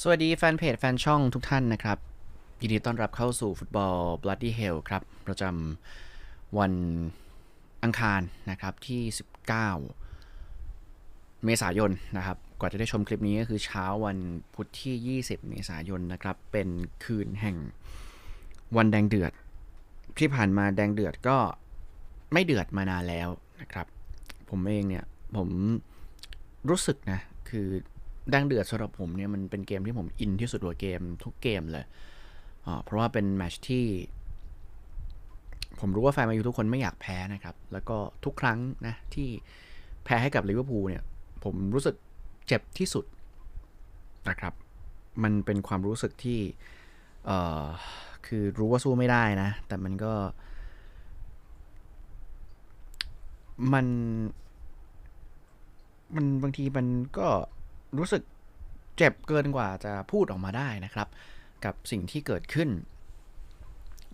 สวัสดีแฟนเพจแฟนช่องทุกท่านนะครับ ยินดีต้อนรับเข้าสู่ฟุตบอล Bloody Hell ครับ ประจำวันอังคารนะครับที่ 19 เมษายนนะครับกว่าจะได้ชมคลิปนี้ก็คือเช้าวันพุธที่ 20 เมษายนนะครับ เป็นคืนแห่งวันแดงเดือด ที่ผ่านมาแดงเดือดก็ไม่เดือดมานานแล้วนะครับ ผมเองเนี่ย ผมรู้สึกนะ คือ ดังเดือดสำหรับผมเนี่ยมันเป็นเกมที่ผมอินที่สุดกว่าเกมทุกเกมเลยอ่าเพราะว่าเป็นแมชที่ ผมรู้ว่าแฟนแมนยูทุกคนไม่อยากแพ้นะครับ แล้วก็ทุกครั้งนะที่แพ้ให้กับลิเวอร์พูลเนี่ย ผมรู้สึกเจ็บที่สุดนะครับ มันเป็นความรู้สึกที่เอ่อคือรู้ว่าสู้ไม่ได้นะ แต่มันก็ มัน มันบางทีมันก็ รู้สึกเจ็บเกินกว่าจะพูดออกมาได้นะครับ กับสิ่งที่เกิดขึ้น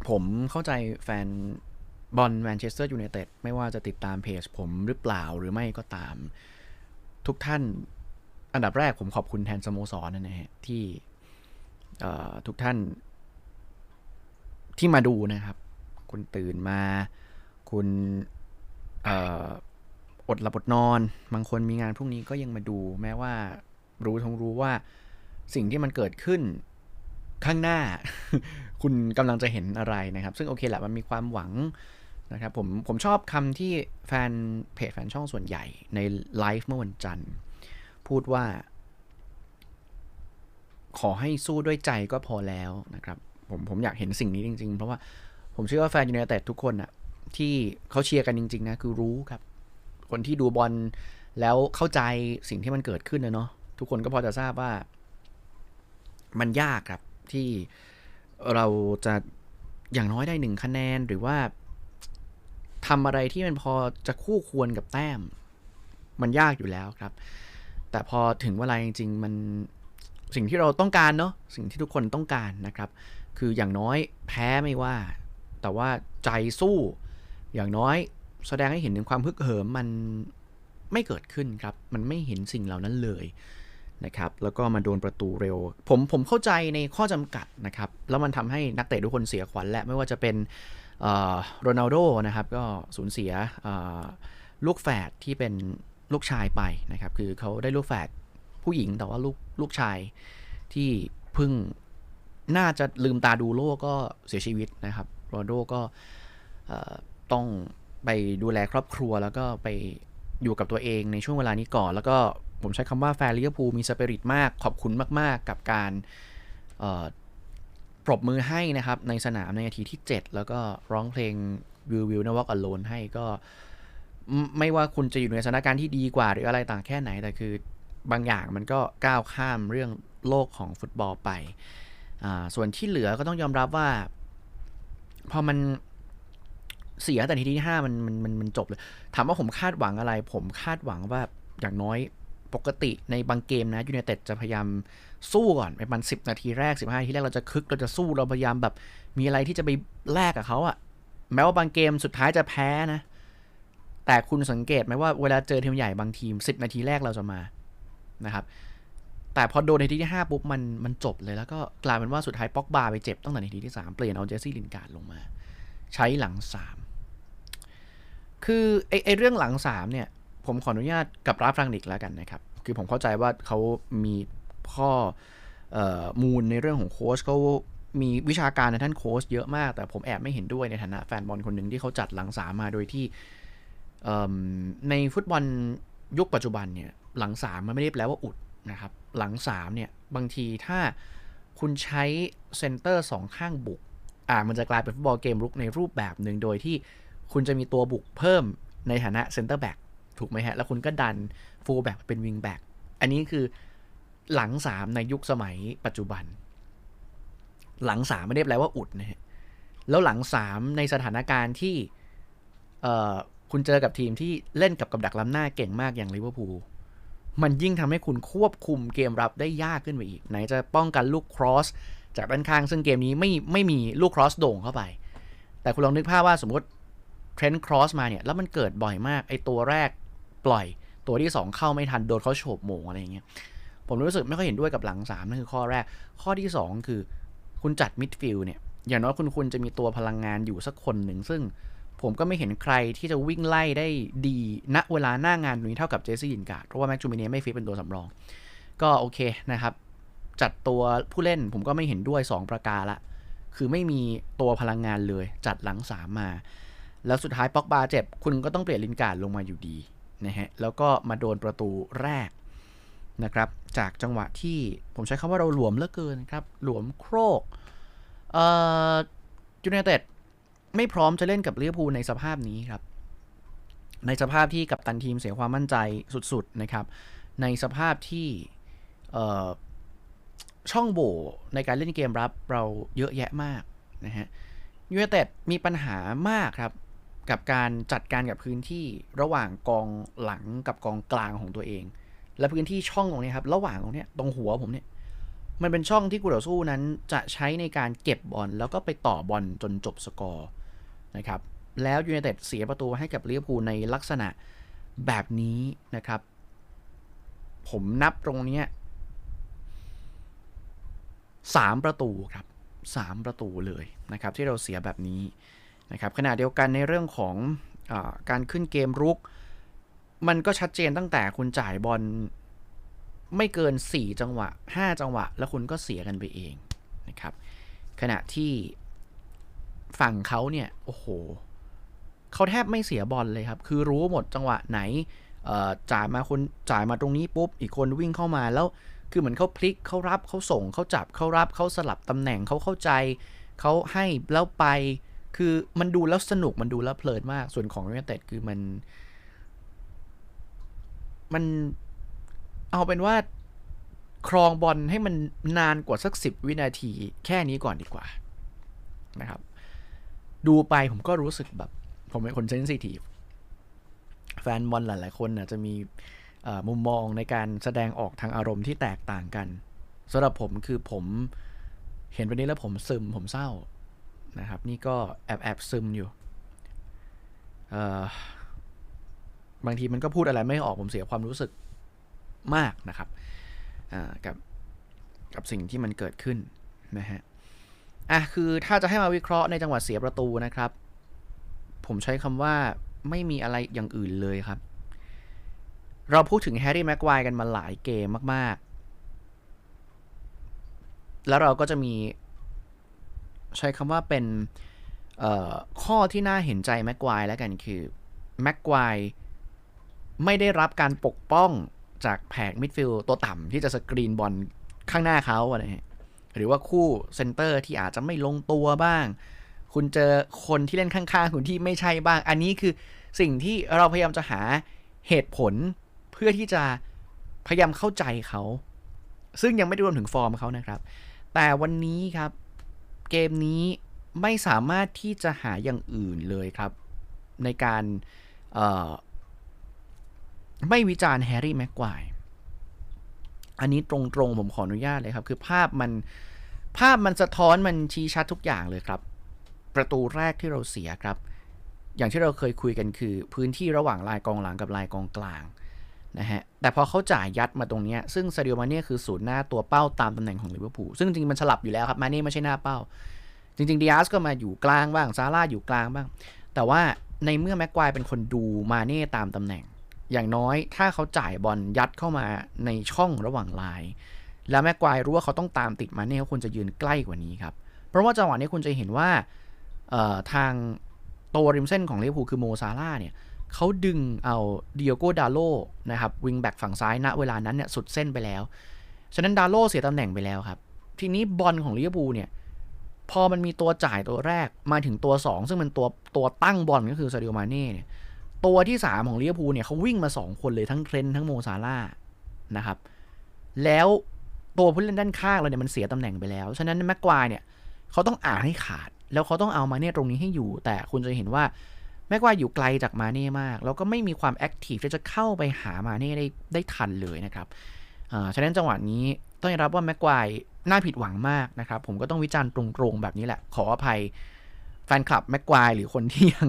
ผมเข้าใจแฟนบอลแมนเชสเตอร์ยูไนเต็ดไม่ว่าจะติดตามเพจผมหรือเปล่าหรือไม่ก็ตาม ทุกท่านอันดับแรกผมขอบคุณแทนสโมสรนะฮะที่เอ่ทุกท่านที่มาดูนะครับ คุณตื่นมา คุณเอ่ออดหลับอดนอน บางคนมีงานพรุ่งนี้ก็ยังมาดูแม้ว่า รู้ทั้งรู้ว่าสิ่งที่มันเกิดขึ้นข้างหน้า คุณกำลังจะเห็นอะไรนะครับ ซึ่งโอเคแหละมันมีความหวังนะครับผมผมชอบคำที่แฟนเพจแฟนช่องส่วนใหญ่ในไลฟ์เมื่อวันจันทร์ พูดว่า ขอให้สู้ด้วยใจก็พอแล้วนะครับ ผมผมอยากเห็นสิ่งนี้จริง ๆ เพราะว่าผมเชื่อว่าแฟนยูไนเต็ดทุกคนอะที่เขาเชียร์กันจริง ๆ นะ คือรู้ครับ คนที่ดูบอลแล้วเข้าใจสิ่งที่มันเกิดขึ้นนะเนาะ ทุกคนก็พอจะทราบว่ามันยากครับที่เราจะอย่างน้อยได้หนึ่งคะแนนหรือว่าทำอะไรที่มันพอจะคู่ควรกับแต้ม มันยากอยู่แล้วครับ แต่พอถึงเวลาจริง ๆ มันสิ่งที่เราต้องการเนาะสิ่งที่ทุกคนต้องการนะครับ คืออย่างน้อยแพ้ไม่ว่า แต่ว่าใจสู้ อย่างน้อยแสดงให้เห็นถึงความฮึกเหิมมันไม่เกิดขึ้นครับ มันไม่เห็นสิ่งเหล่านั้นเลย นะครับแล้วก็มาโดนประตูเร็ว ผมผมเข้าใจในข้อจำกัดนะครับแล้วมันทำให้นักเตะทุกคนเสียขวัญและไม่ว่าจะเป็นโรนัลโดนะครับก็สูญเสียลูกแฝดที่เป็นลูกชายไปนะครับคือเขาได้ลูกแฝดผู้หญิงแต่ว่าลูกลูกชายที่เพิ่งน่าจะลืมตาดูโลกก็เสียชีวิตนะครับโรนัลโดก็ต้องไปดูแลครอบครัวแล้วก็ไปอยู่กับตัวเองในช่วงเวลานี้ก่อน แล้วก็ ผมใช้คำว่าแฟนลิเวอร์พูลมีสปิริตมาก ขอบคุณมาก ๆ กับการปรบมือให้นะครับ ในสนามในนาทีที่ 7 แล้วก็ร้องเพลงวิววิวนวอกอโลนให้ก็ ไม่ว่าคุณจะอยู่ในสถานการณ์ที่ดีกว่า หรืออะไรต่างแค่ไหน แต่คือบางอย่างมันก็ก้าวข้ามเรื่องโลกของฟุตบอลไป ส่วนที่เหลือก็ต้องยอมรับว่า พอมันเสียแต่ทีที่ห้ามันมันมันมันจบเลย ถามว่าผมคาดหวังอะไร ผมคาดหวังว่าอย่างน้อย ปกติในบางเกมนะยูเนเต็ดจะพยายามสู้ก่อนประมาณสินาทีแรก 15นาทีแรกเราจะคึกเราจะสู้เราพยายามแบบมีอะไรที่จะไปแลกกับเขาอะแม้ว่าบางเกมสุดท้ายจะแพ้นะ แต่คุณสังเกตไหมว่าเวลาเจอทีมใหญ่บางทีม 10 นาทีแรกเราจะมานะครับ แต่พอโดนนาทีที่ 5 ปุ๊บมันมันจบเลยแล้วก็กลายเป็นว่าสุดท้ายป็อกบาไปเจ็บตั้งแต่นาทีที่ 3 เปลี่ยนเอาเจสซี่ลินการ์ดลงมา ใช้หลัง 3 คือไอไอเรื่องหลัง 3 เนี่ย ผมขออนุญาตกับราฟรังนิกแล้วกันนะครับ คือผมเข้าใจว่าเขามีข้ออมูลในเรื่องของโค้ชเขามีวิชาการในท่านโค้ชเยอะมาก แต่ผมแอบไม่เห็นด้วยในฐานะแฟนบอลคนหนึ่งที่เขาจัดหลังสามมาโดยที่ในฟุตบอลยุคปัจจุบันเนี่ยหลังสามมันไม่ได้แปลว่าอุดนะครับหลังสามเนี่ยบางทีถ้าคุณใช้เซนเตอร์สองข้างบุกอ่ามันจะกลายเป็นฟุตบอลเกมรุกในรูปแบบหนึ่งโดยที่คุณจะมีตัวบุกเพิ่มในฐานะเซนเตอร์แบ็ก ถูกไหมฮะ แล้วคุณก็ดันฟูลแบ็กเป็นวิงแบ็กอันนี้คือหลังสามในยุคสมัยปัจจุบัน หลังสามไม่ได้แปลว่าอุดนะฮะแล้วหลังสามในสถานการณ์ที่คุณเจอกับทีมที่เล่นกับกับดักล้ำหน้าเก่งมากอย่างลิเวอร์พูลมันยิ่งทำให้คุณควบคุมเกมรับได้ยากขึ้นไปอีก ไหนจะป้องกันลูกครอสจากด้านข้าง ซึ่งเกมนี้ไม่ไม่มีลูกครอสโด่งเข้าไป แต่คุณลองนึกภาพว่าสมมติเทรนด์ครอสมาเนี่ย แล้วมันเกิดบ่อยมาก ไอตัวแรก ปล่อย ตัวที่ 2 เข้าไม่ทันโดนเขาโฉบโมงอะไรอย่างเงี้ยผมรู้สึกไม่ค่อยเห็นด้วยกับหลังสามนั่นคือข้อแรก ข้อที่สองคือคุณจัดมิดฟิลด์เนี่ยอย่างน้อยคุณคุณจะมีตัวพลังงานอยู่สักคนหนึ่ง ซึ่งผมก็ไม่เห็นใครที่จะวิ่งไล่ได้ดีณเวลาหน้างานนี้เท่ากับเจสซี่ยินการ์ดเพราะว่าแม็กจูมิเนียไม่ฟิตเป็นตัวสำรอง ก็โอเคนะครับ จัดตัวผู้เล่นผมก็ไม่เห็นด้วย 2 ประการละ คือไม่มีตัวพลังงานเลย จัดหลังสามมา แล้วสุดท้ายป็อกบาเจ็บคุณก็ต้องเปลี่ยนลินการ์ดลงมาอยู่ดี นะฮะแล้วก็มาโดนประตูแรกนะครับ จากจังหวะที่ผมใช้คำว่าเราหลวมเหลือเกินครับ หลวมโครกเอ่อยูไนเต็ดไม่พร้อมจะเล่นกับลิเวอร์พูลในสภาพนี้ครับ ในสภาพที่กับตันทีมเสียความมั่นใจสุดๆนะครับ ในสภาพที่ช่องโหว่ในการเล่นเกมรับเราเยอะแยะมากนะฮะยูไนเต็ดมีปัญหามากครับ กับการจัดการกับพื้นที่ระหว่างกองหลังกับกองกลางของตัวเอง และพื้นที่ช่องตรงนี้ครับ ระหว่างตรงนี้ตรงหัวผมเนี่ย มันเป็นช่องที่กูต่อสู้นั้นจะใช้ในการเก็บบอลแล้วก็ไปต่อบอลจนจบสกอร์นะครับ แล้วยูไนเต็ดเสียประตูให้กับลิเวอร์พูลในลักษณะแบบนี้นะครับ ผมนับตรงนี้สามประตูครับสามประตูเลยนะครับ ที่เราเสียแบบนี้ นะครับขณะเดียวกันในเรื่องของอการขึ้นเกมรุก มันก็ชัดเจนตั้งแต่คุณจ่ายบอลไม่เกิน 4 จังหวะ 5 จังหวะ แล้วคุณก็เสียกันไปเองนะครับขณะที่ฝั่งเขาเนี่ยโอ้โหเขาแทบไม่เสียบอลเลยครับ คือรู้หมดจังหวะไหนจ่ายมาคนจ่ายมาตรงนี้ปุ๊บ อีกคนวิ่งเข้ามาแล้วคือเหมือนเขาพลิกเขารับเขาส่งเขาจับเขารับเขาสลับตำแหน่งเขาเข้าใจเขาให้แล้วไป คือมันดูแล้วสนุกมันดูแล้วเพลินมาก ส่วนของยูไนเต็ดคือมัน มันเอาเป็นว่าครองบอลให้มันนานกว่าสักสิบวินาทีแค่นี้ก่อนดีกว่านะครับ ดูไปผมก็รู้สึกแบบ ผมเป็นคนเซนซิทีฟแฟนบอลหลาย ๆ คนนะจะมีมุมมองในการแสดงออกทางอารมณ์ที่แตกต่างกันสำหรับผมคือผมเห็นวันนี้แล้วผมซึมผมเศร้า นะครับ นี่ก็แอบแอบซึมอยู่บางทีมันก็พูดอะไรไม่ออกผมเสียความรู้สึกมากนะครับกับกับสิ่งที่มันเกิดขึ้นนะฮะอะคือถ้าจะให้มาวิเคราะห์ในจังหวะเสียประตูนะครับ ผมใช้คำว่าไม่มีอะไรอย่างอื่นเลยครับ เราพูดถึงแฮร์รี่แม็กควายกันมาหลายเกมมาก ๆ แล้วเราก็จะมี ใช้คำว่าเป็นข้อที่น่าเห็นใจแม็กควายแล้วกันคือแม็กควายไม่ได้รับการปกป้องจากแผงมิดฟิลด์ตัวต่ำที่จะสกรีนบอลข้างหน้าเขาอะไรหรือว่าคู่เซนเตอร์ที่อาจจะไม่ลงตัวบ้าง คุณเจอคนที่เล่นข้างๆ คุณที่ไม่ใช่บ้าง อันนี้คือสิ่งที่เราพยายามจะหาเหตุผลเพื่อที่จะพยายามเข้าใจเขา ซึ่งยังไม่ได้รวมถึงฟอร์มเขานะครับ แต่วันนี้ครับ เกมนี้ไม่สามารถที่จะหาอย่างอื่นเลยครับ ในการไม่วิจารณ์แฮร์รี่แม็กควายอันนี้ตรงๆ ผมขออนุญาตเลยครับ คือภาพมันภาพมันสะท้อนมันชี้ชัดทุกอย่างเลยครับ ประตูแรกที่เราเสียครับ อย่างที่เราเคยคุยกันคือ พื้นที่ระหว่างลายกองหลังกับลายกองกลาง นะฮะแต่พอเขาจ่ายยัดมาตรงนี้ซึ่งซาดิโอมาเน่คือศูนย์หน้าตัวเป้าตามตำแหน่งของลิเวอร์พูลซึ่งจริงมันสลับอยู่แล้วครับมาเน่ไม่ใช่หน้าเป้า จริงๆดิอาสก็มาอยู่กลางบ้างซาร่าอยู่กลางบ้าง แต่ว่าในเมื่อแม็กควายเป็นคนดูมาเน่ตามตำแหน่ง อย่างน้อยถ้าเขาจ่ายบอลยัดเข้ามาในช่องระหว่างลาย แล้วแม็กควายรู้ว่าเขาต้องตามติดมาเน่เขาควรจะยืนใกล้กว่านี้ครับเพราะว่าจังหวะนี้คุณจะเห็นว่าทางตัวริมเส้นของลิเวอร์พูลคือโมซาร่าเนี่ย เขาดึงเอาเดิโอโกดาโลนะครับวิงแบ็กฝั่งซ้ายณเวลานั้นเนี่ยสุดเส้นไปแล้ว ฉะนั้นดาโลเสียตำแหน่งไปแล้วครับ ทีนี้บอลของลิเวอร์พูลเนี่ยพอมันมีตัวจ่ายตัวแรกมาถึงตัว 2 ซึ่งเป็นตัวตัวตั้งบอลก็คือซาดิโอมาเน่เนี่ยตัวที่ 3 ของลิเวอร์พูลเนี่ยเขาวิ่งมา 2 คนเลยทั้งเทรนทั้งโมซาร่านะครับ แล้วตัวผู้เล่นด้านข้างเราเนี่ยมันเสียตำแหน่งไปแล้ว ฉะนั้นแม็กควายเนี่ยเขาต้องอ่านให้ขาด แล้วเขาต้องเอามาเน่ตรงนี้ให้อยู่ แต่คุณจะเห็นว่า แม็กควายอยู่ไกลจากมาเน่มาก แล้วก็ไม่มีความแอคทีฟที่จะเข้าไปหามาเน่ได้ได้ทันเลยนะครับอ่าฉะนั้นจังหวะนี้ต้องยอมรับว่าแม็กควายน่าผิดหวังมากนะครับ ผมก็ต้องวิจารณ์ตรงๆแบบนี้แหละ ขออภัยแฟนคลับแม็กควายหรือคนที่ยัง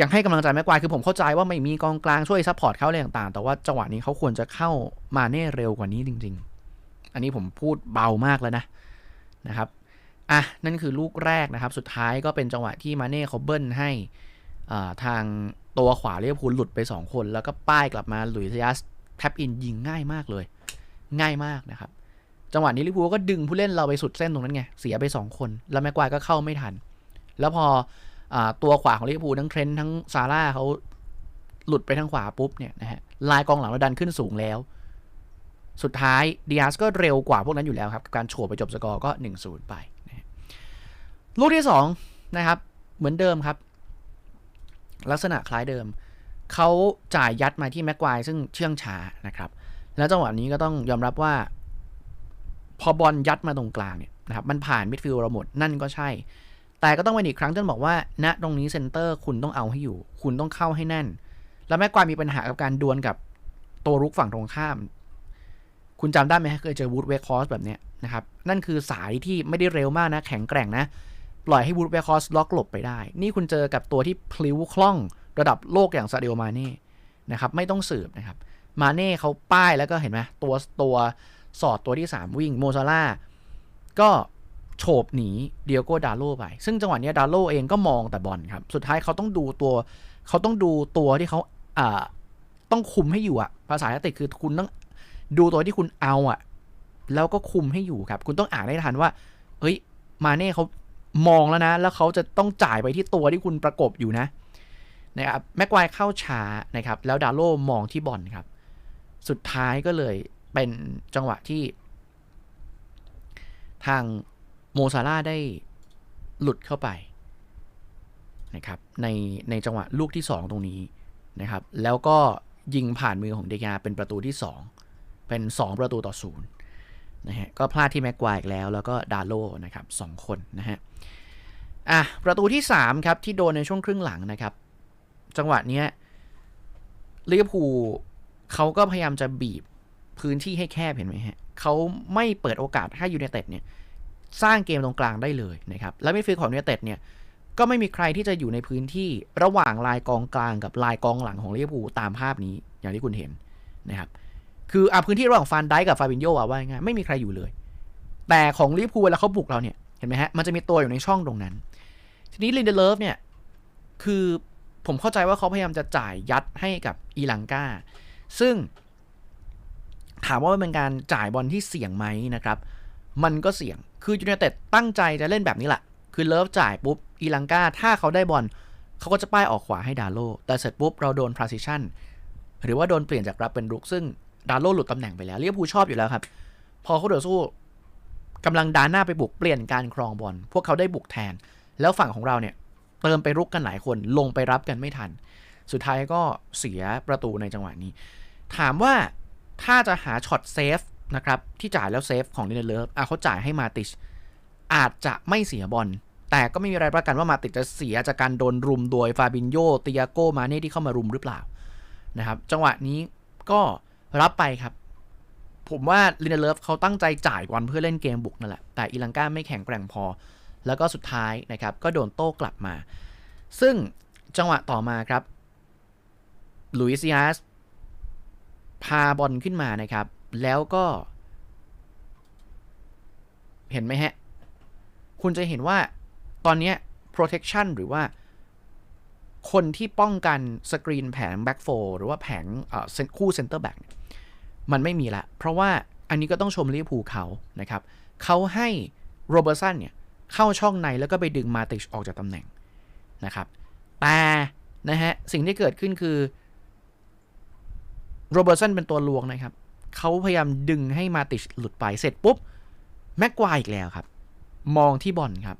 ยังให้กำลังใจแม็กควายคือผมเข้าใจว่าไม่มีกองกลางช่วยซัพพอร์ตเขาอะไรต่างๆ แต่ว่าจังหวะนี้เขาควรจะเข้ามาเน่เร็วกว่านี้จริง ๆ อันนี้ผมพูดเบามากแล้วนะนะครับ อะนั่นคือลูกแรกนะครับ สุดท้ายก็เป็นจังหวะที่มาเน่เขาเบิ้ลให้อ่าทางตัวขวาเรียพูลหลุดไป 2 คน แล้วก็ป้ายกลับมาหลุยส์ยัสแท็บอินยิงง่ายมากเลย ง่ายมากนะครับ จังหวะนี้ลิเวอร์พูลก็ดึงผู้เล่นเราไปสุดเส้นตรงนั้นไง เสียไป 2 คน แล้วแม็กควายก็เข้าไม่ทัน แล้วพออาตัวขวาของลิเวอร์พูลทั้งเทรนทั้งซาร่าเขาหลุดไปทางขวาปุ๊บเนี่ยนะฮะลายกองหลังเราดันขึ้นสูงแล้ว สุดท้ายดิอาสก็เร็วกว่าพวกนั้นอยู่แล้วครับการโฉบไปจบสกอร์ก็ 1-0 ไปนะฮะ ลูกที่2นะครับเหมือนเดิมครับ ลักษณะคล้ายเดิม เขาจ่ายยัดมาที่แม็กควายซึ่งเชื่องช้านะครับ แล้วจังหวะนี้ก็ต้องยอมรับว่า พอบอลยัดมาตรงกลางเนี่ยนะครับมันผ่านมิดฟิลด์เราหมดนั่นก็ใช่ แต่ก็ต้องเป็นอีกครั้งจนบอกว่าณตรงนี้เซนเตอร์คุณต้องเอาให้อยู่ คุณต้องเข้าให้แน่น แล้วแม็กควายมีปัญหากับการดวลกับตัวรุกฝั่งตรงข้าม คุณจำได้ไหมเคยเจอวูดเวคอสแบบเนี้ยนะครับนั่นคือสายที่ไม่ได้เร็วมากนะ แข็งแกร่งนะ ปล่อยให้วูดเวคอสล็อกหลบไปได้ นี่คุณเจอกับตัวที่พลิ้วคล่องระดับโลกอย่างซาเดโอมาเน่นะครับไม่ต้องสืบนะครับมาเน่เขาป้ายแล้วก็เห็นไหมตัวตัวสอดตัวที่ 3 วิ่งโมซาร่าก็โฉบหนีเดียโก้ดาโลไป ซึ่งจังหวะนี้ดาโลเองก็มองแต่บอลครับ สุดท้ายเขาต้องดูตัวเขาต้องดูตัวที่เขาอ่าต้องคุมให้อยู่อะภาษาแทคติคือคุณต้องดูตัวที่คุณเอาอะแล้วก็คุมให้อยู่ครับ คุณต้องอ่านได้ทันว่า เฮ้ย มาเน่เขา มองแล้วนะ แล้วเขาจะต้องจ่ายไปที่ตัวที่คุณประกบอยู่นะนะครับแม็กควายเข้าช้านะครับ แล้วดาโลมองที่บอลครับ สุดท้ายก็เลยเป็นจังหวะที่ ทางโมซาร่าได้หลุดเข้าไปนะครับในในจังหวะลูกที่ 2 ตรงนี้นะครับ แล้วก็ยิงผ่านมือของเดกาเป็นประตูที่ 2 เป็น 2 ประตูต่อศูนย์ นะฮะก็พลาดที่แม็กควายอีกแล้ว แล้วก็ดาโลนะครับสองคนนะฮะอะประตูที่ 3 ครับ ที่โดนในช่วงครึ่งหลังนะครับ จังหวะเนี้ยลิเวอร์พูลเขาก็พยายามจะบีบพื้นที่ให้แคบเห็นไหมฮะเขาไม่เปิดโอกาสให้ยู i นเต็ดเนี่ยสร้างเกมตรงกลางได้เลยนะครับ แล้วมิดฟิลด์ของยู i นเต็ดเนี่ยก็ไม่มีใครที่จะอยู่ในพื้นที่ระหว่างลายกองกลางกับลายกองหลังของลิเวอร์พูลตามภาพนี้อย่างที่คุณเห็นนะครับ คืออะพื้นที่ระหว่างฟานไดกับฟาบินโยอะว่าง่ายไม่มีใครอยู่เลย แต่ของลิเวอร์พูลเวลาเขาบุกเราเนี่ยเห็นไหมฮะมันจะมีตัวอยู่ในช่องตรงนั้น ทีนี้ลินเดเลฟเนี่ยคือผมเข้าใจว่าเขาพยายามจะจ่ายยัดให้กับอีลังกาซึ่งถามว่ามันเป็นการจ่ายบอลที่เสี่ยงไหมนะครับ มันก็เสี่ยง คือยู i นเต็ดตั้งใจจะเล่นแบบนี้แหละ คือเลิฟจ่ายปุ๊บ อีลังกาถ้าเขาได้บอลเขาก็จะป้ายออกขวาให้ดาโล แต่เสร็จปุ๊บเราโดน transition หรือว่าโดนเปลี่ยนจากรับเป็นรุก ซึ่ง ดาโลหลุดตำแหน่งไปแล้วเรียพูชอบอยู่แล้วครับ พอเขาเดือดสู้กำลังดานหน้าไปบุกเปลี่ยนการครองบอลพวกเขาได้บุกแทน แล้วฝั่งของเราเนี่ยเติมไปรุกกันหลายคนลงไปรับกันไม่ทัน สุดท้ายก็เสียประตูในจังหวะนี้ ถามว่าถ้าจะหาช็อตเซฟนะครับที่จ่ายแล้วเซฟของเดนเลิฟอะเขาจ่ายให้มาติชอาจจะไม่เสียบอลแต่ก็ไม่มีอะไรประกันว่ามาติชจะเสียจากการโดนรุมโดยฟาบินโยติยาโกมาเน่ที่เข้ามารุมหรือเปล่านะครับ จังหวะนี้ก็ รับไปครับ ผมว่าลินเดเลฟเขาตั้งใจจ่ายบอลเพื่อเล่นเกมบุกนั่นแหละ แต่อีลังกาไม่แข็งแกร่งพอ แล้วก็สุดท้ายนะครับ ก็โดนโต้กลับมา ซึ่งจังหวะต่อมาครับลุยซิอาสพาบอลขึ้นมานะครับ แล้วก็ เห็นไหมฮะ คุณจะเห็นว่าตอนนี้ protection หรือว่าคนที่ป้องกันสกรีนแผง back four หรือว่าแผงคู่ center back มันไม่มีละ เพราะว่าอันนี้ก็ต้องชมลิเวอร์พูลเขานะครับเขาให้โรเบอร์สันเนี่ยเข้าช่องในแล้วก็ไปดึงมาติชออกจากตำแหน่งนะครับแต่นะฮะสิ่งที่เกิดขึ้นคือโรเบอร์สันเป็นตัวลวงนะครับเขาพยายามดึงให้มาติชหลุดไปเสร็จปุ๊บแม็กควายอีกแล้วครับ มองที่บอลครับ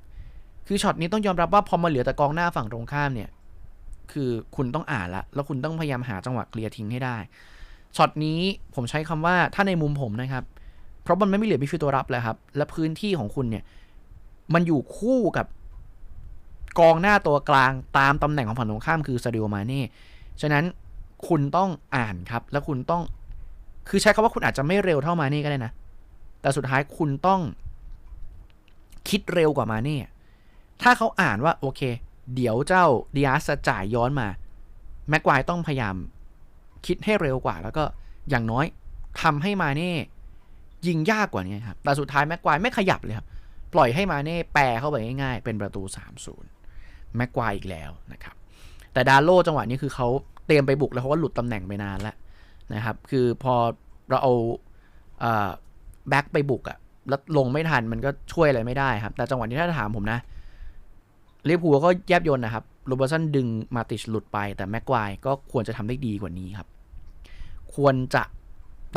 คือช็อตนี้ต้องยอมรับว่าพอมาเหลือแต่กองหน้าฝั่งตรงข้ามเนี่ย คือคุณต้องอ่านละ แล้วคุณต้องพยายามหาจังหวะเคลียร์ทิ้งให้ได้ ช็อตนี้ผมใช้คำว่าถ้าในมุมผมนะครับ เพราะมันไม่มีเหลือมิฟิลตัวรับแล้วครับ และพื้นที่ของคุณเนี่ย มันอยู่คู่กับกองหน้าตัวกลางตามตำแหน่งของฝั่งตรงข้ามคือซาดิโอมาเน่ ฉะนั้นคุณต้องอ่านครับ แล้วคุณต้อง คือใช้คำว่าคุณอาจจะไม่เร็วเท่ามาเน่ก็ได้นะ แต่สุดท้ายคุณต้อง คิดเร็วกว่ามาเน่ ถ้าเขาอ่านว่าโอเค เดี๋ยวเจ้าดิอาสจะจ่ายย้อนมา แม็กควายต้องพยายาม คิดให้เร็วกว่า แล้วก็อย่างน้อยทำให้มาเน่ยิงยากกว่านี้ครับ แต่สุดท้ายแม็กควายไม่ขยับเลยครับ ปล่อยให้มาเน่แปรเข้าไปง่ายๆ เป็นประตู 3-0 แม็กควายอีกแล้วนะครับ แต่ดาโลจังหวะนี้คือเขาเตรียมไปบุกแล้วเขาก็หลุดตำแหน่งไปนานแล้วนะครับ คือพอเราเอาแบ็กไปบุกอะแล้วลงไม่ทันมันก็ช่วยอะไรไม่ได้ครับ แต่จังหวะนี้ถ้าถามผมนะลิเวอร์พูลก็แยบยนนะครับโรเบอร์สันดึงมาติชหลุดไป แต่แม็กควายก็ควรจะทำได้ดีกว่านี้ครับ ควรจะ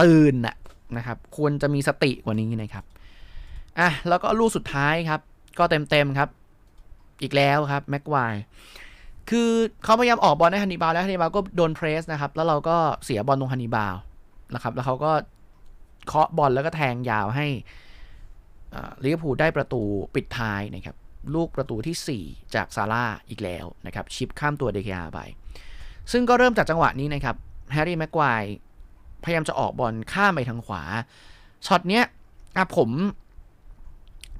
ตื่นนะนะครับ ควรจะมีสติกว่านี้นะครับอะแล้วก็ลูกสุดท้ายครับ ก็เต็มๆครับ อีกแล้วครับแม็กควายคือเขาพยายามออกบอลให้ฮันนิบาลแล้วฮันนิบาลก็โดนเพรสนะครับ แล้วเราก็เสียบอลตรงฮันนิบาลนะครับ แล้วเขาก็เคาะบอลแล้วก็แทงยาวให้ลิเวอร์พูลได้ประตูปิดท้ายนะครับ ลูกประตูที่ 4 จากซาร่าอีกแล้วนะครับ ชิปข้ามตัวเดกยาไป ซึ่งก็เริ่มจากจังหวะนี้นะครับ แฮร์รี่แม็กควายพยายามจะออกบอลข้ามไปทางขวาช็อตเนี้ยอะผม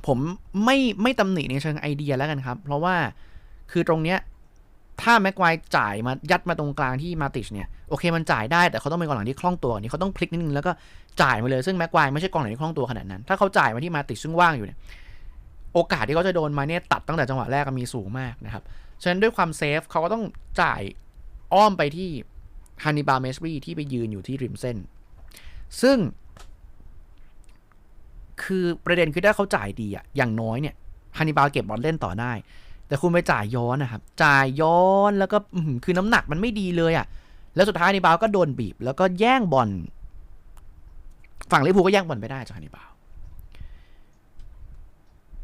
ผมไม่ไม่ตำหนิในเชิงไอเดียแล้วกันครับ เพราะว่าคือตรงเนี้ยถ้าแม็กควายจ่ายมายัดมาตรงกลางที่มาติชเนี่ยโอเคมันจ่ายได้แต่เขาต้องเป็นกองหลังที่คล่องตัวนี่เขาต้องพลิกนิดนึงแล้วก็จ่ายมาเลยซึ่งแม็กควายไม่ใช่กองหลังที่คล่องตัวขนาดนั้น ถ้าเขาจ่ายมาที่มาติชซึ่งว่างอยู่เนี่ยโอกาสที่เขาจะโดนมาเนี่ยตัดตั้งแต่จังหวะแรกมีสูงมากนะครับฉะนั้นด้วยความเซฟเขาก็ต้องจ่ายอ้อมไปที่ ฮันนิบาลเมสรีที่ไปยืนอยู่ที่ริมเส้น ซึ่ง คือประเด็นคือถ้าเขาจ่ายดีอะอย่างน้อยเนี่ยฮันนิบาลเก็บบอลเล่นต่อได้ แต่คุณไปจ่ายย้อนนะครับ จ่ายย้อนแล้วก็คือน้ำหนักมันไม่ดีเลยอะแล้วสุดท้ายฮันนิบาลก็โดนบีบ แล้วก็แย่งบอลฝั่งลิเวอร์พูลก็แย่งบอลไปได้จากฮันนิบาล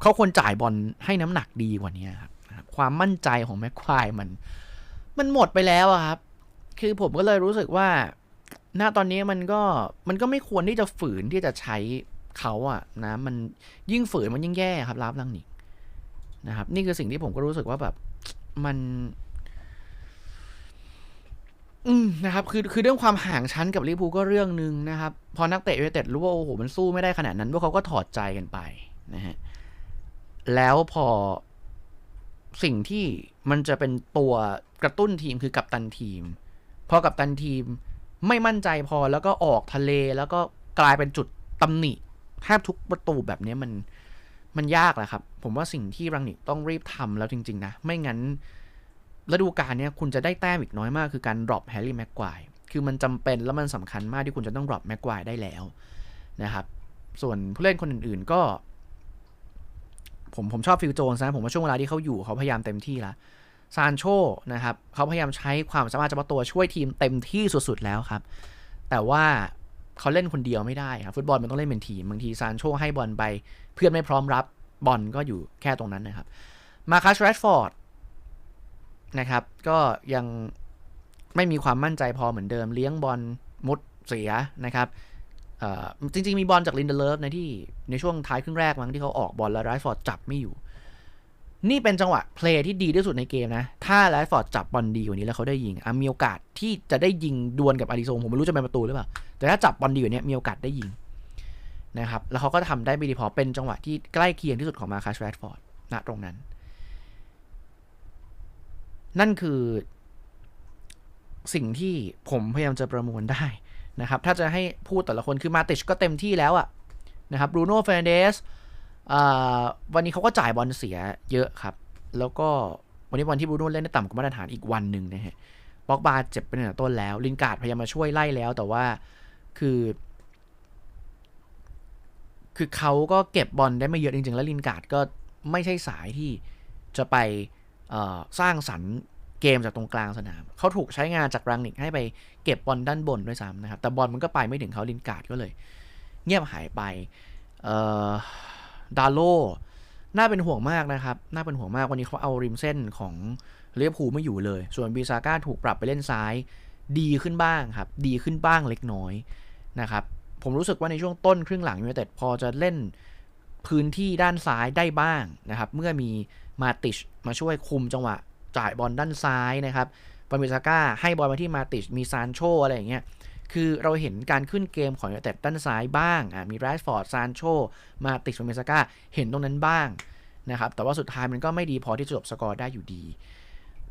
เขาควรจ่ายบอลให้น้ำหนักดีกว่านี้ครับความมั่นใจของแม็กควายมัน มันหมดไปแล้วครับ คือผมก็เลยรู้สึกว่า ณ ตอนนี้มันก็ มันก็ไม่ควรที่จะฝืนที่จะใช้เขาอะนะ มันยิ่งฝืนมันยิ่งแย่ครับรับลังนิกนะครับ นี่คือสิ่งที่ผมก็รู้สึกว่าแบบ มัน อืมนะครับ คือ คือเรื่องความห่างชั้นกับลิเวอร์พูลก็เรื่องหนึ่งนะครับ พอนักเตะยูไนเต็ดรู้ว่าโอ้โห มันสู้ไม่ได้ขนาดนั้นพวกเขาก็ถอดใจกันไปนะฮะ แล้วพอสิ่งที่มันจะเป็นตัวกระตุ้นทีมคือกัปตันทีม พอกับตันทีมไม่มั่นใจพอแล้วก็ออกทะเลแล้วก็กลายเป็นจุดตำหนิแทบทุกประตูแบบนี้มันมันยากแหละครับ ผมว่าสิ่งที่รังนิกต้องรีบทำแล้วจริง ๆ นะ ไม่งั้นฤดูกาลนี้คุณจะได้แต้มอีกน้อยมาก คือการดรอปแฮร์รี่แม็กควายคือมันจำเป็นแล้วมันสำคัญมากที่คุณจะต้องดรอปแม็กควายได้แล้วนะครับ ส่วนผู้เล่นคนอื่น ๆ ก็ ผมผมชอบฟิลโจนนะผมว่าช่วงเวลาที่เขาอยู่เขาพยายามเต็มที่และ ซานโชนะครับเขาพยายามใช้ความสามารถเฉพาะตัวช่วยทีมเต็มที่สุดๆแล้วครับ แต่ว่าเขาเล่นคนเดียวไม่ได้ครับ ฟุตบอลมันต้องเล่นเป็นทีมบางทีซานโชให้บอลไป เพื่อนไม่พร้อมรับบอลก็อยู่แค่ตรงนั้นนะครับ มาคัสแรดฟอร์ดนะครับ ก็ยังไม่มีความมั่นใจพอเหมือนเดิมเลี้ยงบอลมุดเสียนะครับจริงๆ มีบอลจากลินเดเลฟในที่ในช่วงท้ายครึ่งแรกมั้งที่เขาออกบอลแล้วไรฟอร์ดจับไม่อยู่ นี่เป็นจังหวะเพลย์ที่ดีที่สุดในเกมนะ ถ้าไรฟอร์ดจับบอลดีกว่านี้แล้วเขาได้ยิงมีโอกาสที่จะได้ยิงดวลกับอาริโซผมไม่รู้จะเป็นประตูหรือเปล่า แต่ถ้าจับบอลดีกว่านี้มีโอกาสได้ยิงนะครับ แล้วเขาก็ทำได้ไม่ดีพอ เป็นจังหวะที่ใกล้เคียงที่สุดของมาคัสแรดฟอร์ดณตรงนั้น นั่นคือสิ่งที่ผมพยายามจะประมวลได้นะครับ ถ้าจะให้พูดแต่ละคนคือมาติชก็เต็มที่แล้วอะนะครับ บรูโน่เฟรนเดส วันนี้เขาก็จ่ายบอลเสียเยอะครับ แล้วก็วันนี้วันที่บูโน่เล่นได้ต่ำกว่ามาตรฐานอีกวันหนึ่งนะฮะบ็อกบาเจ็บไปตั้งแต่ต้นแล้ว ลินการ์ดพยายามมาช่วยไล่แล้ว แต่ว่าคือ คือเขาก็เก็บบอลได้ไม่เยอะจริงๆ แล้วลินการ์ดก็ไม่ใช่สายที่จะไปสร้างสรรค์เกมจากตรงกลางสนาม เขาถูกใช้งานจากรังนิกให้ไปเก็บบอลด้านบนด้วยซ้ำนะครับ แต่บอลมันก็ไปไม่ถึงเขาลินการ์ดก็เลย เงียบหายไป ดาโลน่าเป็นห่วงมากนะครับ น่าเป็นห่วงมากวันนี้เขาเอาริมเส้นของเลียพูไม่อยู่เลย ส่วนบีซาก้าถูกปรับไปเล่นซ้าย ดีขึ้นบ้างครับ ดีขึ้นบ้างเล็กน้อยนะครับ ผมรู้สึกว่าในช่วงต้นครึ่งหลังยูไนเต็ดพอจะเล่นพื้นที่ด้านซ้ายได้บ้างนะครับ เมื่อมีมาติชมาช่วยคุมจังหวะจ่ายบอลด้านซ้ายนะครับปามิซาก้าให้บอลมาที่มาติชมีซานโชอะไรอย่างเงี้ย คือเราเห็นการขึ้นเกมของยูไนเต็ดด้านซ้ายบ้างอ่ามีแรดฟอร์ดซานโชมาติชปามิซาก้าเห็นตรงนั้นบ้างนะครับแต่ว่าสุดท้ายมันก็ไม่ดีพอที่จะจบสกอร์ได้อยู่ดี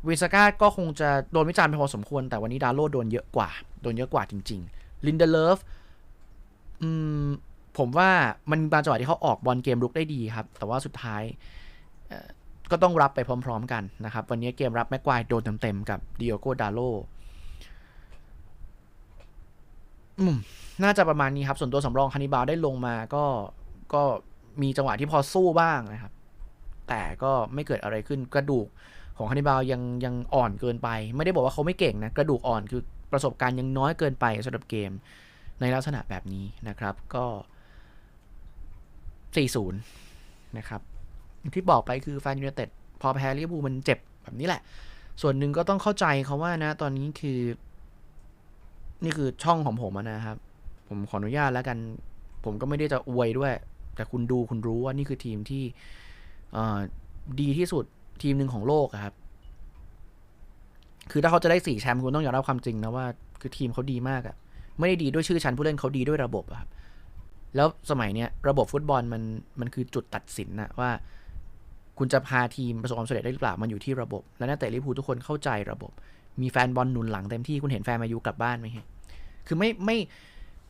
วินสกาก็คงจะโดนวิจารณ์ไปพอสมควร แต่วันนี้ดาโลโดนเยอะกว่า โดนเยอะกว่าจริงๆลินเดเลฟอืมผมว่ามันมีบางจังหวะที่เขาออกบอลเกมรุกได้ดีครับ แต่ว่าสุดท้ายก็ต้องรับไปพร้อมๆกันนะครับ วันนี้เกมรับแม็กควายโดนเต็มๆกับดิโอโกดาโลอืม น่าจะประมาณนี้ครับ ส่วนตัวสำรองคานิบาลได้ลงมาก็ก็มีจังหวะที่พอสู้บ้างนะครับ แต่ก็ไม่เกิดอะไรขึ้นกระดูกของคานิบาลยังยังอ่อนเกินไป ไม่ได้บอกว่าเขาไม่เก่งนะ กระดูกอ่อนคือประสบการณ์ยังน้อยเกินไปสำหรับเกมในลักษณะแบบนี้นะครับก็ 4-0 นะครับ ที่บอกไปคือแฟนยูไนเต็ดพอแพ้ลิเวอร์พูลมันเจ็บแบบนี้แหละ ส่วนหนึ่งก็ต้องเข้าใจเขาว่านะ ตอนนี้คือ นี่คือช่องของผมนะครับ ผมขออนุญาตแล้วกัน ผมก็ไม่ได้จะอวยด้วย แต่คุณดูคุณรู้ว่านี่คือทีมที่ดีที่สุดทีมหนึ่งของโลกครับ คือถ้าเขาจะได้สี่แชมป์คุณต้องยอมรับความจริงนะว่า คือทีมเขาดีมากอะไม่ได้ดีด้วยชื่อชั้นผู้เล่นเขาดีด้วยระบบครับ แล้วสมัยเนี้ยระบบฟุตบอลมันมันคือจุดตัดสินนะว่า คุณจะพาทีมประสบความสำเร็จได้หรือเปล่ามันอยู่ที่ระบบ และนักเตะลิเวอร์พูลทุกคนเข้าใจระบบ มีแฟนบอลหนุนหลังเต็มที่คุณเห็นแฟนมายูกลับบ้านไหมคือไม่ไม่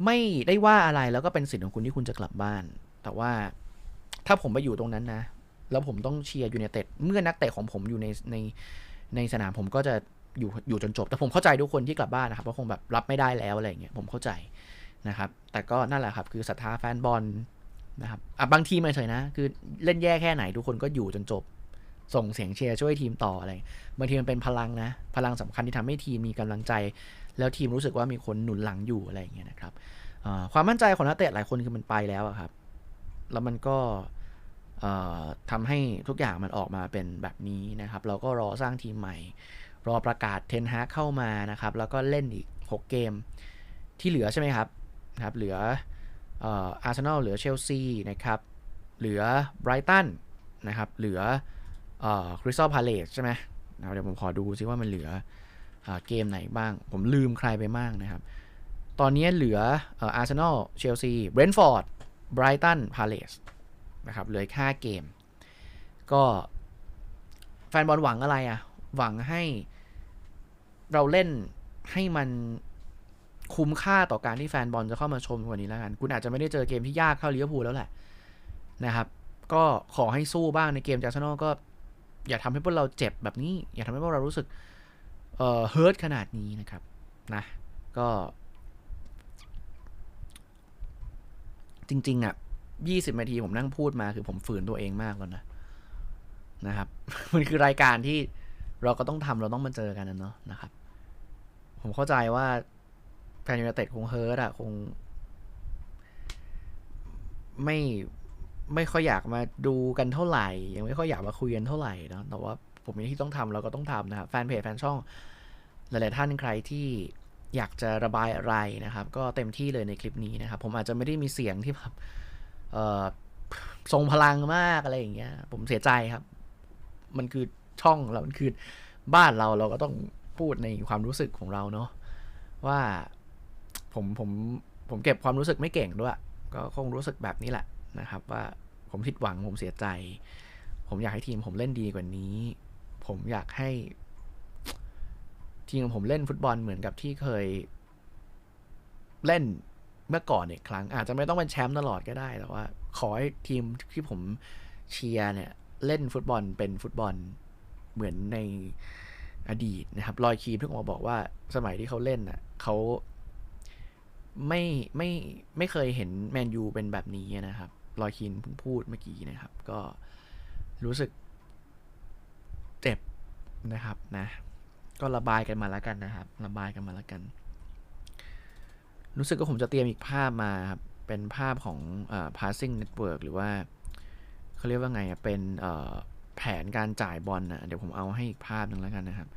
ไม่ได้ว่าอะไรแล้วก็เป็นสิทธิ์ของคุณที่คุณจะกลับบ้าน แต่ว่าถ้าผมไปอยู่ตรงนั้นนะ แล้วผมต้องเชียร์ยูไนเต็ดเมื่อนักเตะของผมอยู่ในในในสนามผมก็จะอยู่อยู่จนจบ แต่ผมเข้าใจทุกคนที่กลับบ้านนะครับว่าคงแบบรับไม่ได้แล้วอะไรอย่างเงี้ยผมเข้าใจนะครับ แต่ก็นั่นแหละครับ คือศรัทธาแฟนบอลนะครับอะบางทีมไม่เฉยนะ คือเล่นแย่แค่ไหนทุกคนก็อยู่จนจบ ส่งเสียงเชียร์ช่วยทีมต่ออะไรบางทีมันเป็นพลังนะ พลังสำคัญที่ทำให้ทีมมีกำลังใจ แล้วทีมรู้สึกว่ามีคนหนุนหลังอยู่อะไรอย่างเงี้ยนะครับความมั่นใจของนักเตะหลายคนคือมันไปแล้วอะครับ แล้วมันก็เอ่อทำให้ทุกอย่างมันออกมาเป็นแบบนี้นะครับ เราก็รอสร้างทีมใหม่ รอประกาศเทนฮาเข้ามานะครับ แล้วก็เล่นอีก 6 เกมที่เหลือใช่ไหมครับนะครับ เหลืออาร์เซนอลเหลือเชลซีนะครับ เหลือไบรตันนะครับ เหลือ คริสตัลพาเลสใช่ไหมนะเดี๋ยวผมขอดูซิว่ามันเหลืออเกมไหนบ้าง ผมลืมใครไปบ้างนะครับ ตอนนี้เหลืออาร์เซนอลเชลซีเบรนท์ฟอร์ดไบรตันพาเลสนะครับเหลือค่าเกม ก็แฟนบอลหวังอะไรอะ่ะ หวังให้เราเล่นให้มันคุ้มค่าต่อการที่แฟนบอลจะเข้ามาชมว่านี้แล้วกัน คุณอาจจะไม่ได้เจอเกมที่ยากเท่าลิเวอร์พูลแล้วแหละนะครับ ก็ขอให้สู้บ้างในเกมจากซนอลก็ อย่าทำให้พวกเราเจ็บแบบนี้ อย่าทำให้พวกเรารู้สึกเอ่อเฮิร์ตขนาดนี้นะครับนะก็ จริง ๆ อะยี่สิบนาทีผมนั่งพูดมาคือผมฝืนตัวเองมากแล้วนะนะครับ มันคือรายการที่เราก็ต้องทำเราต้องมาเจอกันนะเนาะนะครับ ผมเข้าใจว่าแฟนยูไนเต็ดคงเฮิร์ตอะคง ไม่ ไม่ค่อยอยากมาดูกันเท่าไหร่ ยังไม่ค่อยอยากมาคุยกันเท่าไหร่นะแต่ว่าผมมีที่ต้องทำเราก็ต้องทำนะครับแฟนเพจแฟนช่องหลายๆท่านใครที่อยากจะระบายอะไรนะครับ ก็เต็มที่เลยในคลิปนี้นะครับ ผมอาจจะไม่ได้มีเสียงที่แบบทรงพลังมากอะไรอย่างเงี้ย ผมเสียใจครับ มันคือช่องเรา มันคือบ้านเราเราก็ต้องพูดในความรู้สึกของเราเนาะว่าผมผมผมเก็บความรู้สึกไม่เก่งด้วย ก็คงรู้สึกแบบนี้แหละ นะครับ ว่าผมผิดหวังผมเสียใจ ผมอยากให้ทีมผมเล่นดีกว่านี้ ผมอยากให้ทีมของผมเล่นฟุตบอลเหมือนกับที่เคยเล่นเมื่อก่อนอีกครั้ง อาจจะไม่ต้องเป็นแชมป์ตลอดก็ได้แต่ว่า ขอให้ทีมที่ผมเชียร์เนี่ย เล่นฟุตบอลเป็นฟุตบอลเหมือนในอดีตนะครับ ลอยคีมที่ผมาบอกว่าสมัยที่เขาเล่นน่ะเขา ไม่ไม่ไม่เคยเห็นแมนยูเป็นแบบนี้นะครับลอยคีนเพิ่งพูดเมื่อกี้นะครับ ก็รู้สึกเจ็บนะครับนะ ก็ระบายกันมาแล้วกันนะครับ ระบายกันมาแล้วกัน รู้สึกว่าผมจะเตรียมอีกภาพมาครับ เป็นภาพของอ passing network หรือว่าเขาเรียกว่าไงอะเป็นแผนการจ่ายบอลนะเดี๋ยวผมเอาให้อีกภาพหนึ่งแล้วกันนะครับ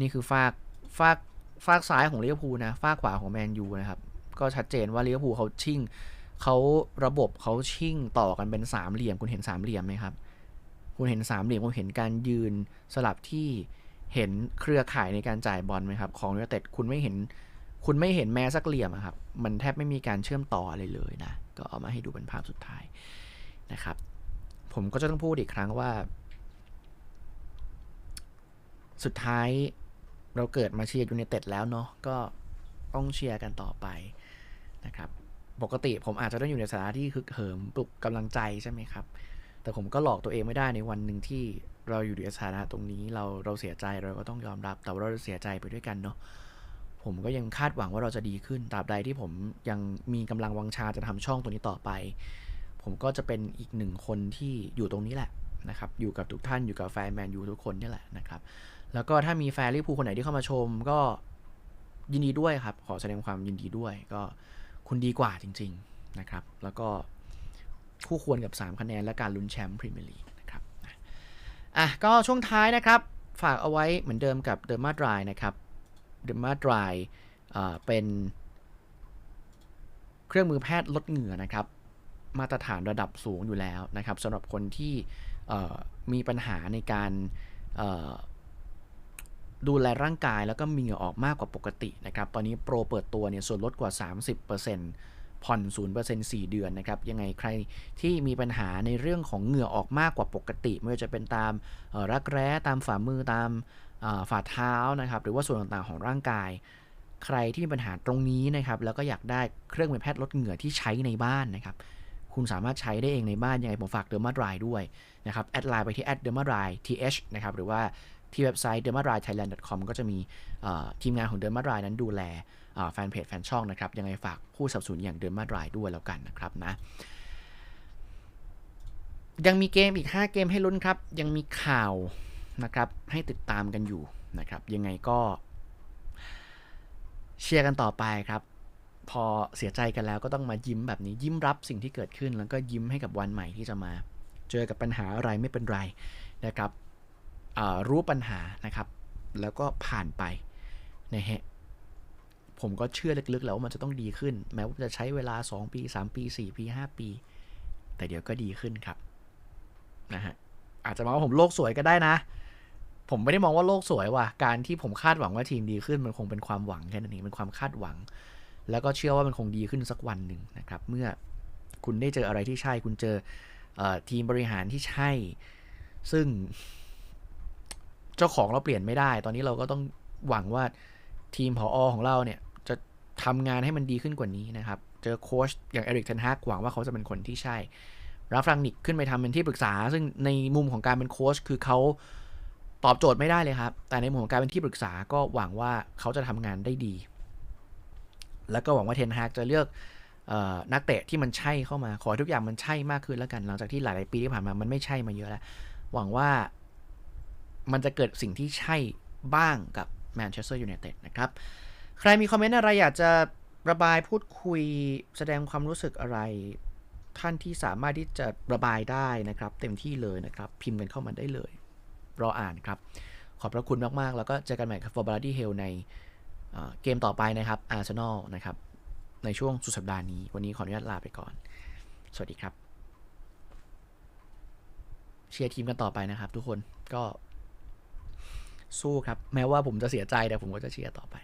นี่คือฟากฟากฟากซ้ายของลิเวอร์พูลนะฟากขวาของแมนยูนะครับ ก็ชัดเจนว่าลิเวอร์พูลเขาชิ่งเขาระบบเขาชิ่งต่อกันเป็นสามเหลี่ยม คุณเห็นสามเหลี่ยมไหมครับ คุณเห็นสามเหลี่ยมคุณเห็นการยืนสลับที่เห็นเครือข่ายในการจ่ายบอลไหมครับ ของยูไนเต็ดคุณไม่เห็น คุณไม่เห็นแม้สักเหลี่ยมอะครับ มันแทบไม่มีการเชื่อมต่ออะไรเลยนะ ก็เอามาให้ดูเป็นภาพสุดท้ายนะครับ ผมก็จะต้องพูดอีกครั้งว่า สุดท้ายเราเกิดมาเชียร์ยูไนเต็ดแล้วเนาะก็ต้องเชียร์กันต่อไป นะครับ ปกติผมอาจจะต้องอยู่ในสถานที่ฮึกเหิมปลุกกำลังใจใช่ไหมครับ แต่ผมก็หลอกตัวเองไม่ได้ในวันหนึ่งที่เราอยู่ในสถานะตรงนี้เราเราเสียใจเราก็ต้องยอมรับ แต่ว่าเราเสียใจไปด้วยกันเนาะผมก็ยังคาดหวังว่าเราจะดีขึ้นตราบใดที่ผมยังมีกำลังวังชาจะทำช่องตัวนี้ต่อไป ผมก็จะเป็นอีกหนึ่งคนที่อยู่ตรงนี้แหละนะครับ อยู่กับทุกท่านอยู่กับแฟนแมนยูทุกคนนี่แหละนะครับ แล้วก็ถ้ามีแฟนลิเวอร์พูลคนไหนที่เข้ามาชมก็ยินดีด้วยครับ ขอแสดงความยินดีด้วยก็ คุณดีกว่าจริง ๆ นะครับ แล้วก็คู่ควรกับ 3 คะแนนและการลุ้นแชมป์พรีเมียร์ลีกนะครับอะก็ช่วงท้ายนะครับ ฝากเอาไว้เหมือนเดิมกับเดอร์มาดรายนะครับเดอร์มาดรายเป็นเครื่องมือแพทย์ลดเหงื่อนะครับ มาตรฐานระดับสูงอยู่แล้วนะครับสำหรับคนที่มีปัญหาในการ ดูแลร่างกายแล้วก็มีเหงื่อออกมากกว่าปกตินะครับ ตอนนี้โปรเปิดตัวเนี่ยส่วนลดกว่า 30%ผ่อน 0% 4 เดือนนะครับ ยังไงใครที่มีปัญหาในเรื่องของเหงื่อออกมากกว่าปกติ ไม่ว่าจะเป็นตามรักแร้ตามฝ่ามือตามฝ่าเท้านะครับ หรือว่าส่วนต่างๆของร่างกาย ใครที่มีปัญหาตรงนี้นะครับ แล้วก็อยากได้เครื่องมือแพทย์ลดเหงื่อที่ใช้ในบ้านนะครับ คุณสามารถใช้ได้เองในบ้านยังไงผมฝากเดอร์มาดรายด้วยนะครับ แอดไลน์ไปที่แอดเดอร์มาดราย th นะครับ หรือว่า ที่เว็บไซต์ d e r m a r i thailand com ก็จะมีทีมงานของ d e r m a r i นั้นดูแลแฟนเพจแฟนช่องนะครับ ยังไงฝากผู้สนับสนุนอย่าง d e r m a r i ด้วยแล้วกันนะครับนะยังมีเกมอีก 5 เกมให้ลุ้นครับ ยังมีข่าวนะครับให้ติดตามกันอยู่นะครับ ยังไงก็เชียร์กันต่อไปครับ พอเสียใจกันแล้วก็ต้องมายิ้มแบบนี้ยิ้มรับสิ่งที่เกิดขึ้น แล้วก็ยิ้มให้กับวันใหม่ที่จะมา เจอกับปัญหาอะไรไม่เป็นไรนะครับ รู้ปัญหานะครับ แล้วก็ผ่านไปนะฮะผมก็เชื่อลึกๆแล้วว่ามันจะต้องดีขึ้น แม้ว่าจะใช้เวลา 2 ปี 3 ปี 4 ปี 5 ปี แต่เดี๋ยวก็ดีขึ้นครับนะฮะอาจจะมองว่าผมโลกสวยก็ได้นะ ผมไม่ได้มองว่าโลกสวยว่ะการที่ผมคาดหวังว่าทีมดีขึ้น มันคงเป็นความหวังแค่นั้นเองเป็นความคาดหวัง แล้วก็เชื่อว่ามันคงดีขึ้นสักวันหนึ่งนะครับ เมื่อคุณได้เจออะไรที่ใช่คุณเจออทีมบริหารที่ใช่ ซึ่ง เจ้าของเราเปลี่ยนไม่ได้ ตอนนี้เราก็ต้องหวังว่าทีมผออของเราเนี่ยจะทำงานให้มันดีขึ้นกว่านี้นะครับ เจอโค้ชอย่างเอริกเทนฮากหวังว่าเขาจะเป็นคนที่ใช่รับฟังนิกขึ้นไปทำเป็นที่ปรึกษา ซึ่งในมุมของการเป็นโค้ชคือเขาตอบโจทย์ไม่ได้เลยครับ แต่ในมุมของการเป็นที่ปรึกษาก็หวังว่าเขาจะทำงานได้ดี แล้วก็หวังว่าเทนฮากจะเลือกนักเตะที่มันใช่เข้ามา ขอทุกอย่างมันใช่มากขึ้นแล้วกัน หลังจากที่หลาย ๆ ปีที่ผ่านมามันไม่ใช่มาเยอะแล้ว หวังว่า มันจะเกิดสิ่งที่ใช่บ้างกับแมนเชสเตอร์ยูไนเต็ดนะครับ ใครมีคอมเมนต์อะไรอยากจะระบายพูดคุยแสดงความรู้สึกอะไร ท่านที่สามารถที่จะระบายได้นะครับ เต็มที่เลยนะครับ พิมพ์กันเข้ามาได้เลย รออ่านครับ ขอบพระคุณมาก ๆ แล้วก็เจอกันใหม่กับฟอร์บาร์ดี้เฮลในเกมต่อไปนะครับอาร์เซนอลนะครับ ในช่วงสุดสัปดาห์นี้ วันนี้ขออนุญาตลาไปก่อน สวัสดีครับ เชียร์ทีมกันต่อไปนะครับทุกคนก็ สู้ครับ แม้ว่าผมจะเสียใจแต่ผมก็จะเชียร์ต่อไป